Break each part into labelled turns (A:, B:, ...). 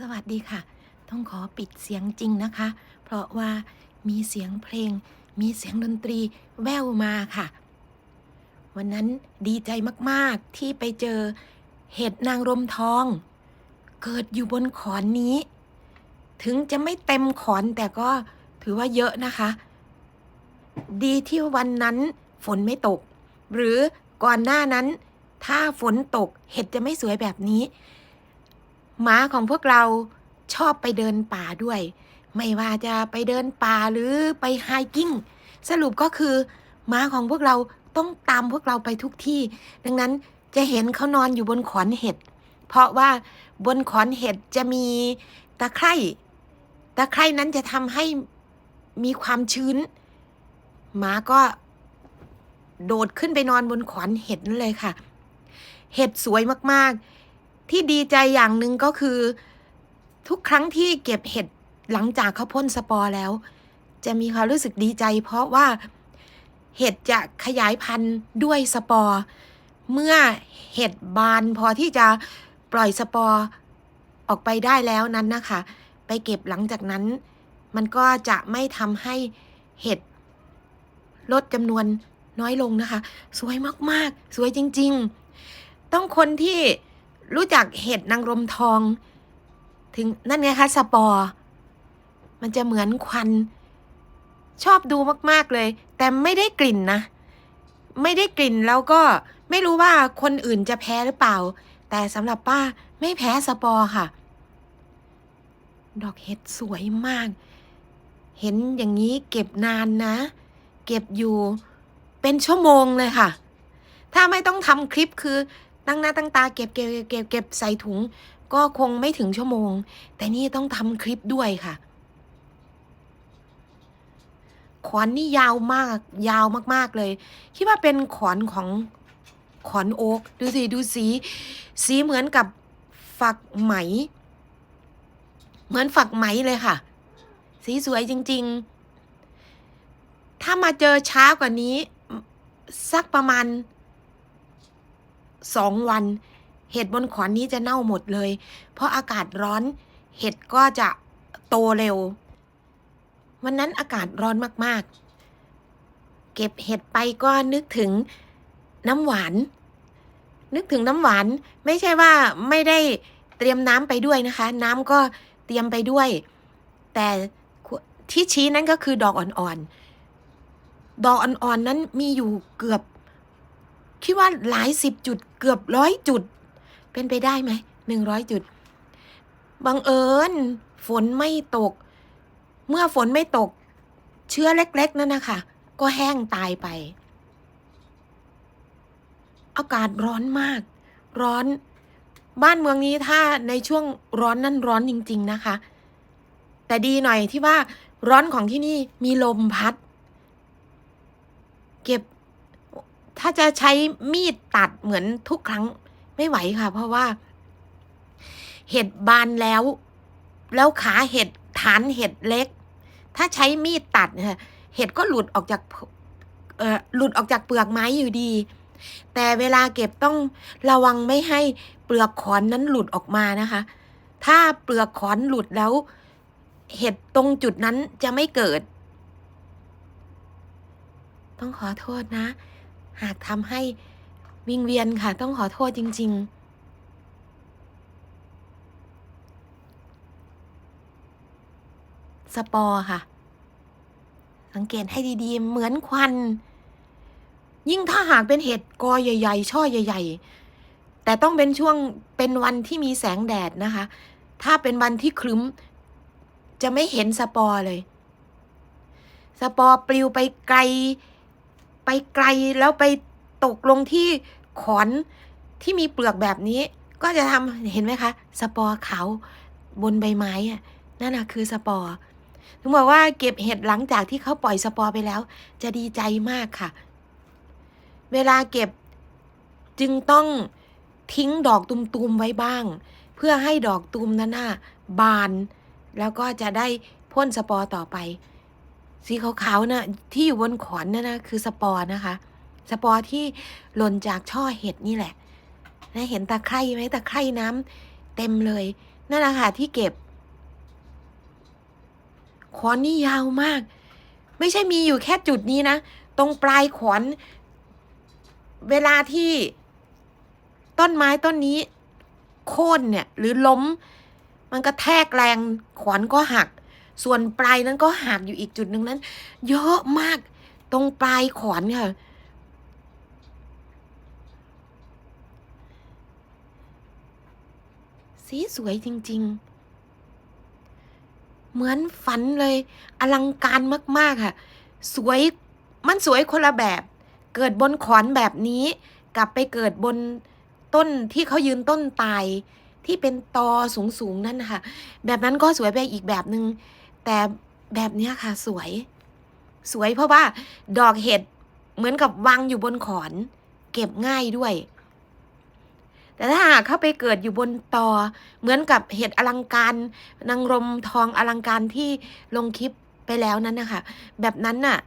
A: สวัสดีค่ะ ต้องขอปิดเสียงจริงนะคะ เพราะว่ามีเสียงเพลง มีเสียงดนตรีแว่วมาค่ะ วันนั้นดีใจมากๆที่ไปเจอเห็ดนางรมทอง เกิดอยู่บนขอนนี้ ถึงจะไม่เต็มขอนแต่ก็ถือว่าเยอะนะคะ ดีที่วันนั้นฝนไม่ตก หรือก่อนหน้านั้น ถ้าฝนตกเห็ดจะไม่สวยแบบนี้ หมาของพวกเราชอบไปเดินป่าด้วย ไม่ว่าจะไปเดินป่าหรือไปไฮกิ้ง สรุปก็คือหมาของพวกเราต้องตามพวกเราไปทุกที่ ดังนั้นจะเห็นเขานอนอยู่บนขอนเห็ด เพราะว่าบนขอนเห็ดจะมีตะไคร่ตะไคร่นั้นจะทำให้มีความชื้น หมาก็โดดขึ้นไปนอนบนขอนเห็ดนั่นเลยค่ะ เห็ดสวยมากๆ ที่ดีใจอย่างหนึ่งก็คือ ทุกครั้งที่เก็บเห็ดหลังจากเขาพ่นสปอร์แล้ว จะมีความรู้สึกดีใจ เพราะว่าเห็ดจะขยายพันธุ์ด้วยสปอร์ เมื่อเห็ดบานพอที่จะปล่อยสปอร์ออกไปได้แล้วนั้นนะคะ ไปเก็บหลังจากนั้น มันก็จะไม่ทำให้เห็ดลดจำนวนน้อยลงนะคะ สวยมาก ๆ สวยจริง ๆ ต้องคนที่ รู้จักเห็ดนางรมทอง ถึงนั่นไงคะสปอร์ มันจะเหมือนควัน ชอบดูมาก ๆ เลย แต่ไม่ได้กลิ่นนะ ไม่ได้กลิ่นแล้วก็ไม่รู้ว่าคนอื่นจะแพ้หรือเปล่า แต่สำหรับป้าไม่แพ้สปอร์ค่ะ ดอกเห็ดสวยมาก เห็นอย่างนี้เก็บนานนะ เก็บอยู่เป็นชั่วโมงเลยค่ะ ถ้าไม่ต้องทำคลิปคือ ตั้งหน้าตั้งตาเก็บเก็บเก็บเก็บใส่ถุง ก็คงไม่ถึงชั่วโมง แต่นี่ต้องทำคลิปด้วยค่ะขอนนี่ยาวมาก ยาวมากๆเลย คิดว่าเป็นขอนของขอนโอ๊กดูสิดูสี สีเหมือนกับฝักไหม เหมือนฝักไหมเลยค่ะ สีสวยจริง ๆ ถ้ามาเจอช้ากว่านี้ สักประมาณ สองวัน เห็ดบนขอนนี้จะเน่าหมดเลย เพราะอากาศร้อน เห็ดก็จะโตเร็ว วันนั้นอากาศร้อนมาก ๆ เก็บเห็ดไปก็นึกถึงน้ำหวาน นึกถึงน้ำหวาน ไม่ใช่ว่าไม่ได้เตรียมน้ำไปด้วยนะคะ น้ำก็เตรียมไปด้วย แต่ที่ชี้นั้นก็คือดอกอ่อนๆ ดอกอ่อนๆนั้นมีอยู่เกือบ คิดว่าหลายสิบจุดเกือบร้อยจุด เป็นไปได้ไหมหนึ่งร้อยจุด บังเอิญ ฝนไม่ตก เมื่อฝนไม่ตก เชื้อเล็ก ๆ นั่นนะคะก็แห้งตายไป อากาศร้อนมาก ร้อน บ้านเมืองนี้ถ้าในช่วงร้อนนั่นร้อนจริง ๆ นะคะ แต่ดีหน่อยที่ว่าร้อนของที่นี่มีลมพัด เก็บ ถ้าจะใช้มีดตัดเหมือนทุกครั้งไม่ไหวค่ะ เพราะว่า เห็ดบานแล้ว แล้วขาเห็ดฐานเห็ดเล็ก ถ้าใช้มีดตัดเนี่ยเห็ดก็หลุดออกจากเอ่อหลุดออกจากเปลือกไม้อยู่ดี แต่เวลาเก็บต้องระวังไม่ให้เปลือกขอนนั้นหลุดออกมานะคะ ถ้าเปลือกขอนหลุดแล้ว เห็ดตรงจุดนั้นจะไม่เกิด ต้องขอโทษนะ หากทำให้วิงเวียนค่ะ ต้องขอโทษจริง ๆสปอร์ค่ะ สังเกตให้ดีๆ เหมือนควัน ยิ่งถ้าหากเป็นเห็ดกอใหญ่ ๆ ช่อใหญ่ ๆ แต่ต้องเป็นช่วงเป็นวันที่มีแสงแดดนะคะ ถ้าเป็นวันที่ครึ้ม จะไม่เห็นสปอร์เลย สปอร์ปลิวไปไกล ไปไกลแล้วไปตกลงที่ขอนที่มีเปลือกแบบนี้ ก็จะทำเห็นไหมคะ สปอร์ขาวบนใบไม้อะนั่นนะคือสปอร์ถึงบอกว่าเก็บเห็ดหลังจากที่เขาปล่อยสปอร์ไปแล้ว จะดีใจมากค่ะ เวลาเก็บจึงต้องทิ้งดอกตุมๆไว้บ้าง เพื่อให้ดอกตุมนั้นน่ะบาน แล้วก็จะได้พ่นสปอร์ต่อไป สีขาวๆนะ่ะที่อยู่บนขอนนั่นนะคือสปอร์นะคะ สปอร์ที่หล่นจากช่อเห็ดนี่แหละนะเห็นตะไคร่ไหมตะไคร่น้ำเต็มเลยนั่นแหละค่ะที่เก็บขอนนี่ยาวมาก ไม่ใช่มีอยู่แค่จุดนี้นะ ตรงปลายขอน เวลาที่ต้นไม้ต้นนี้ โค่นเนี่ย หรือล้ม มันก็แทกแรงขอนก็หัก ส่วนปลายนั้นก็หักอยู่อีกจุดหนึ่งนั้น เยอะมากตรงปลายขอนค่ะสีสวยจริง ๆ เหมือนฝันเลย อลังการมาก ๆ ค่ะ สวยมันสวยคนละแบบ เกิดบนขอนแบบนี้ กลับไปเกิดบนต้นที่เขายืนต้นตายที่เป็นตอสูง ๆ นั่นนะคะแบบนั้นก็สวยไปอีกแบบหนึง่ง แต่แบบนี้ค่ะสวย สวยเพราะว่า ดอกเห็ดเหมือนกับวางอยู่บนขอน เก็บง่ายด้วย แต่ถ้าหากเข้าไปเกิดอยู่บนตอ เหมือนกับเห็ดอลังการนางรมทองอลังการที่ลงคลิปไปแล้วนั้นนะคะแบบนั้นน่ะ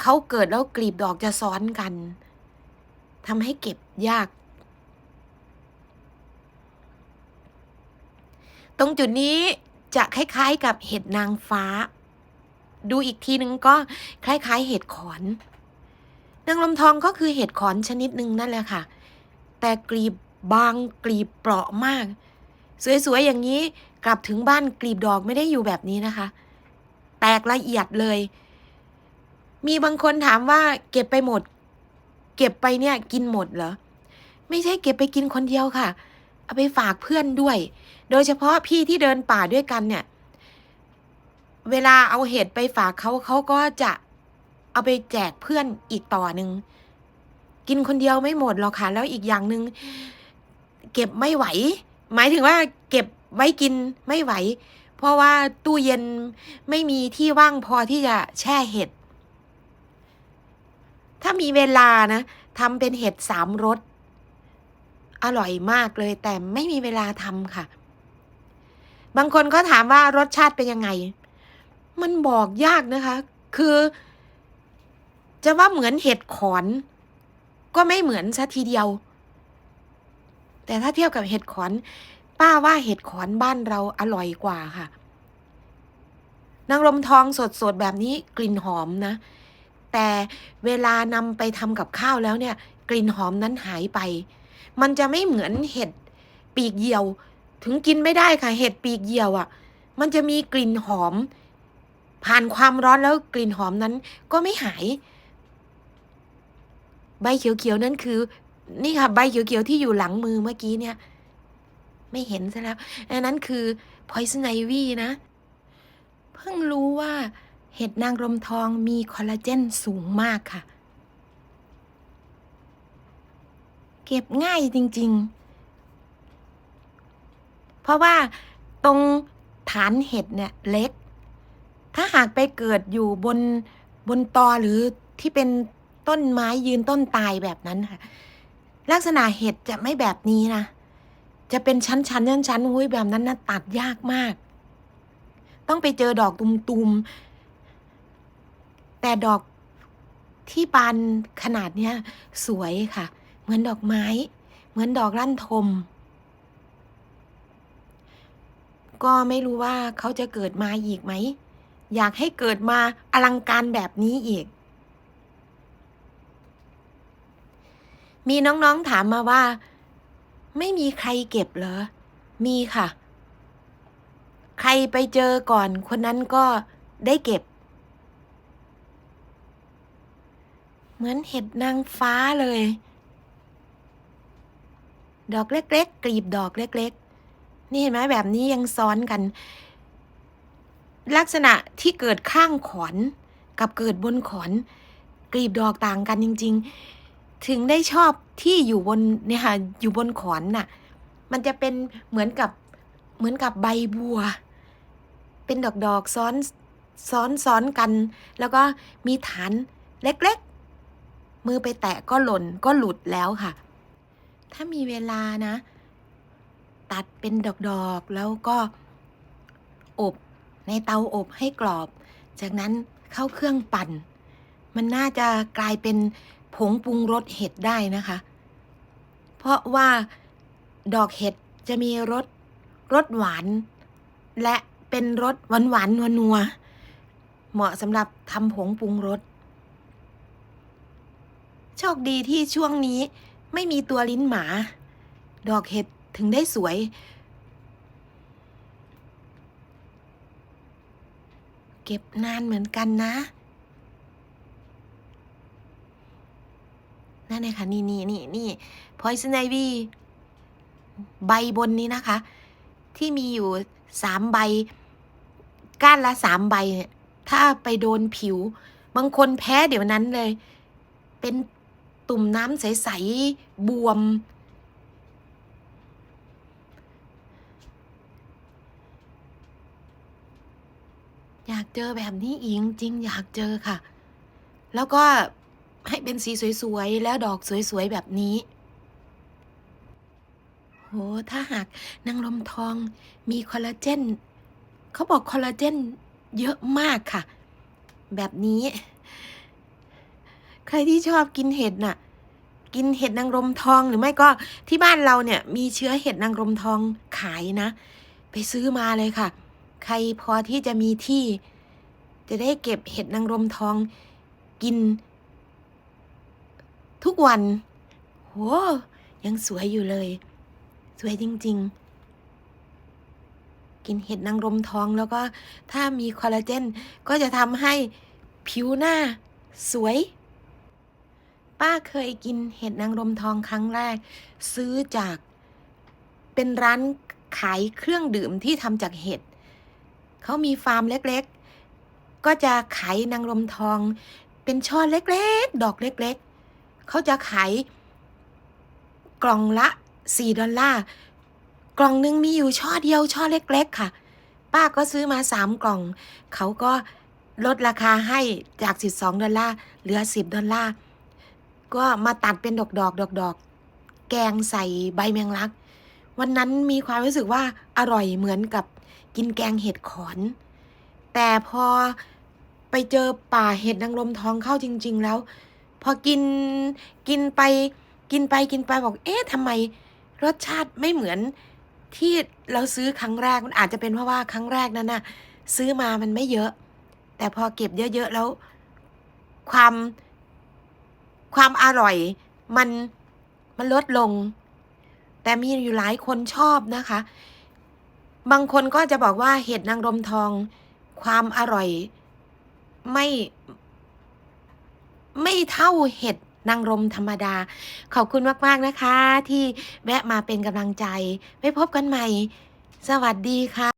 A: เขาเกิดแล้วกลีบดอกจะซ้อนกันทำให้เก็บยาก ตรงจุดนี้ จะคล้ายๆกับเห็ดนางฟ้า ดูอีกทีนึงก็คล้ายๆ เห็ดขอน นางลมทองก็คือเห็ดขอนชนิดหนึ่งนั่นแหละค่ะ แต่กลีบบางกลีบเปราะมาก สวยๆอย่างนี้กลับถึงบ้านกลีบดอกไม่ได้อยู่แบบนี้นะคะ แตกละเอียดเลย มีบางคนถามว่าเก็บไปหมด เก็บไปเนี่ยกินหมดเหรอ ไม่ใช่เก็บไปกินคนเดียวค่ะ เอาไปฝากเพื่อนด้วย โดยเฉพาะพี่ที่เดินป่าด้วยกันเนี่ย เวลาเอาเห็ดไปฝากเขาเขาก็จะเอาไปแจกเพื่อนอีกต่อหนึ่งกินคนเดียวไม่หมดหรอกค่ะ แล้วอีกอย่างหนึ่งเก็บไม่ไหว หมายถึงว่า เก็บไว้กินไม่ไหว เพราะว่าตู้เย็นไม่มีที่ว่างพอที่จะแช่เห็ด ถ้ามีเวลานะทำเป็นเห็ดสามรส อร่อยมากเลย แต่ไม่มีเวลาทำค่ะ บางคนก็ถามว่ารสชาติเป็นยังไง มันบอกยากนะคะ คือ จะว่าเหมือนเห็ดขอน ก็ไม่เหมือนซะทีเดียว แต่ถ้าเทียบกับเห็ดขอน ป้าว่าเห็ดขอนบ้านเราอร่อยกว่าค่ะนางรมทองสดๆแบบนี้กลิ่นหอมนะ แต่เวลานำไปทำกับข้าวแล้วเนี่ย กลิ่นหอมนั้นหายไป มันจะไม่เหมือนเห็ดปีกเหยี่ยว ถึงกินไม่ได้ค่ะ เห็ดปีกเหยี่ยวอะ่ะ มันจะมีกลิ่นหอม ผ่านความร้อนแล้วกลิ่นหอมนั้นก็ไม่หาย ใบเขียวๆนั่นคือ นี่ค่ะ ใบเขียวๆที่อยู่หลังมือเมื่อกี้เนี่ย ไม่เห็นซะแล้วอันนั้นคือ poison ivy นะ เพิ่งรู้ว่าเห็ดนางรมทองมีคอลลาเจนสูงมากค่ะ เก็บง่ายจริง ๆ เพราะว่าตรงฐานเห็ดเนี่ยเล็ก ถ้าหากไปเกิดอยู่บนบนตอหรือที่เป็นต้นไม้ยืนต้นตายแบบนั้นค่ะ ลักษณะเห็ดจะไม่แบบนี้นะ จะเป็นชั้นๆชั้นชั้นๆหุ้ยแบบนั้นนะตัดยากมาก ต้องไปเจอดอกตุมๆแต่ดอกที่บานขนาดเนี้ย สวยค่ะ เหมือนดอกไม้ เหมือนดอกลั่นทม ก็ไม่รู้ว่าเขาจะเกิดมาอีกไหม อยากให้เกิดมาอลังการแบบนี้อีก มีน้องๆถามมาว่า ไม่มีใครเก็บเหรอ มีค่ะ ใครไปเจอก่อนคนนั้นก็ได้เก็บเหมือนเห็ดนางฟ้าเลย ดอกเล็ก ๆ กลีบดอกเล็ก ๆ นี่เห็นไหมแบบนี้ยังซ้อนกัน ลักษณะที่เกิดข้างขอน กับเกิดบนขอน กลีบดอกต่างกันจริง ๆ ถึงได้ชอบที่อยู่บนเนี่ยค่ะอยู่บนขอนน่ะ มันจะเป็นเหมือนกับเหมือนกับใบบัว เป็นดอกดอกๆซ้อนซ้อนซ้อนกัน แล้วก็มีฐานเล็ก ๆ มือไปแตะก็หล่นก็หลุดแล้วค่ะ ถ้ามีเวลานะ ตัดเป็นดอกๆ แล้วก็อบในเตาอบให้กรอบ จากนั้นเข้าเครื่องปั่น มันน่าจะกลายเป็นผงปรุงรสเห็ดได้นะคะ เพราะว่าดอกเห็ดจะมีรสรสหวาน และเป็นรสหวานหวานนัวนัวเหมาะสำหรับทำผงปรุงรสโชคดีที่ช่วงนี้ ไม่มีตัวลิ้นหมา ดอกเห็ดถึงได้สวย เก็บนานเหมือนกันนะ นั่นเลยค่ะ นี่นี่นี่นี่พอยซ์ไนวีใบบนนี้นะคะ ที่มีอยู่สามใบ ก้านละสามใบ ถ้าไปโดนผิว บางคนแพ้เดี๋ยวนั้นเลย เป็น ตุ่มน้ำใส ๆ บวม อยากเจอแบบนี้อีกจริงอยากเจอค่ะ แล้วก็ให้เป็นสีสวย ๆ แล้วดอกสวย ๆ แบบนี้โหถ้าหากนางลมทองมีคอลลาเจนเขาบอกคอลลาเจนเยอะมากค่ะ แบบนี้ ใครที่ชอบกินเห็ดน่ะ กินเห็ดนางรมทองหรือไม่ก็ที่บ้านเราเนี่ย มีเชื้อเห็ดนางรมทองขายนะ ไปซื้อมาเลยค่ะ ใครพอที่จะมีที่ จะได้เก็บเห็ดนางรมทองกิน ทุกวันโหยังสวยอยู่เลย สวยจริง ๆกินเห็ดนางรมทองแล้วก็ถ้ามีคอลลาเจน ก็จะทำให้ผิวหน้าสวย ป้าเคยกินเห็ดนางรมทองครั้งแรก ซื้อจากเป็นร้านขายเครื่องดื่มที่ทำจากเห็ดเขามีฟาร์มเล็กๆ ก็จะขายนางรมทอง เป็นช่อเล็กๆ ดอกเล็กๆ เขาจะขายกล่องละ4ดอลลาร์กล่องหนึงมีอยู่ช่อเดียวช่อเล็ก ๆ ค่ะ ป้าก็ซื้อมา3กล่อง เขาก็ลดราคาให้จาก 12 ดอลลาร์เหลือ 10 ดอลลาร์ ก็มาตัดเป็นดอกดอกดอกดอกๆแกงใส่ใบแมงลัก วันนั้นมีความรู้สึกว่าอร่อยเหมือนกับกินแกงเห็ดขอน แต่พอไปเจอป่าเห็ดนางรมทองเข้าจริง ๆ แล้ว พอกินกินไปกินไปกินไปบอก เอ๊ะทำไมรสชาติไม่เหมือนที่เราซื้อครั้งแรกมันอาจจะเป็นเพราะว่าครั้งแรกนั้นน่ะ ซื้อมามันไม่เยอะ แต่พอเก็บเยอะๆแล้ว ความ ความอร่อยมันมันลดลง แต่มีอยู่หลายคนชอบนะคะ บางคนก็จะบอกว่าเห็ดนางรมทอง ความอร่อยไม่ ไม่เท่าเห็ดนางรมธรรมดา ขอบคุณมาก ๆ นะคะ ที่แวะมาเป็นกำลังใจ ไว้พบกันใหม่ สวัสดีค่ะ